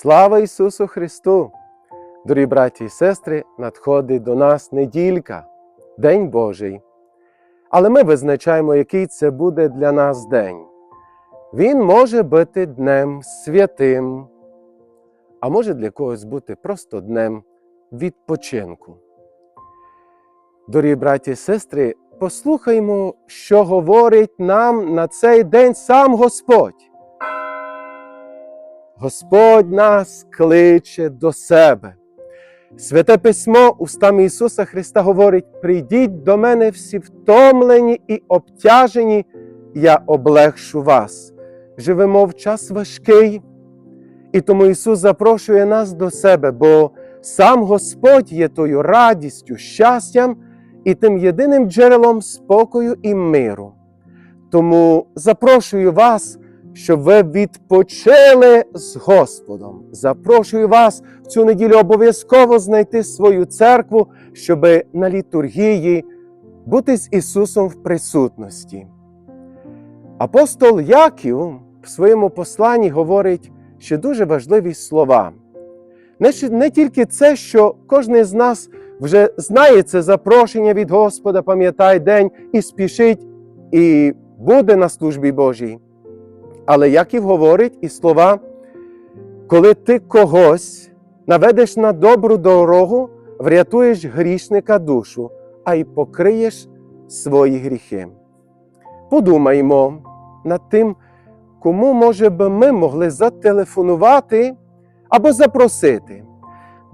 Слава Ісусу Христу! Дорогі браті і сестри, надходить до нас неділька, День Божий. Але ми визначаємо, який це буде для нас день. Він може бути днем святим, а може для когось бути просто днем відпочинку. Дорогі браті і сестри, послухаймо, що говорить нам на цей день сам Господь. Господь нас кличе до себе. Святе письмо устами Ісуса Христа говорить: прийдіть до мене всі втомлені і обтяжені, я облегшу вас. Живемо в час важкий, і тому Ісус запрошує нас до себе, бо сам Господь є тою радістю, щастям і тим єдиним джерелом спокою і миру. Тому запрошую вас щоб ви відпочили з Господом. Запрошую вас в цю неділю обов'язково знайти свою церкву, щоб на літургії бути з Ісусом в присутності. Апостол Яків в своєму посланні говорить ще дуже важливі слова. Не, тільки це, що кожен з нас вже знає це запрошення від Господа, пам'ятай день і спішить, і буде на службі Божій. Але Яків говорить і слова, коли ти когось наведеш на добру дорогу, врятуєш грішника душу, а й покриєш свої гріхи. Подумаймо над тим, кому, може би, ми могли зателефонувати або запросити.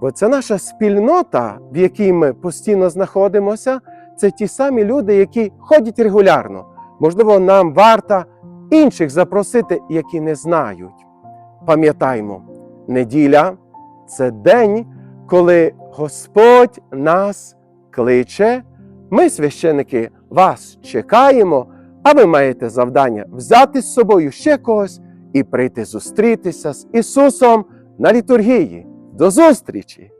Бо це наша спільнота, в якій ми постійно знаходимося, це ті самі люди, які ходять регулярно. Можливо, нам варто інших запросити, які не знають. Пам'ятаймо, неділя це день, коли Господь нас кличе. Ми, священики, вас чекаємо, а ви маєте завдання взяти з собою ще когось і прийти зустрітися з Ісусом на літургії. До зустрічі!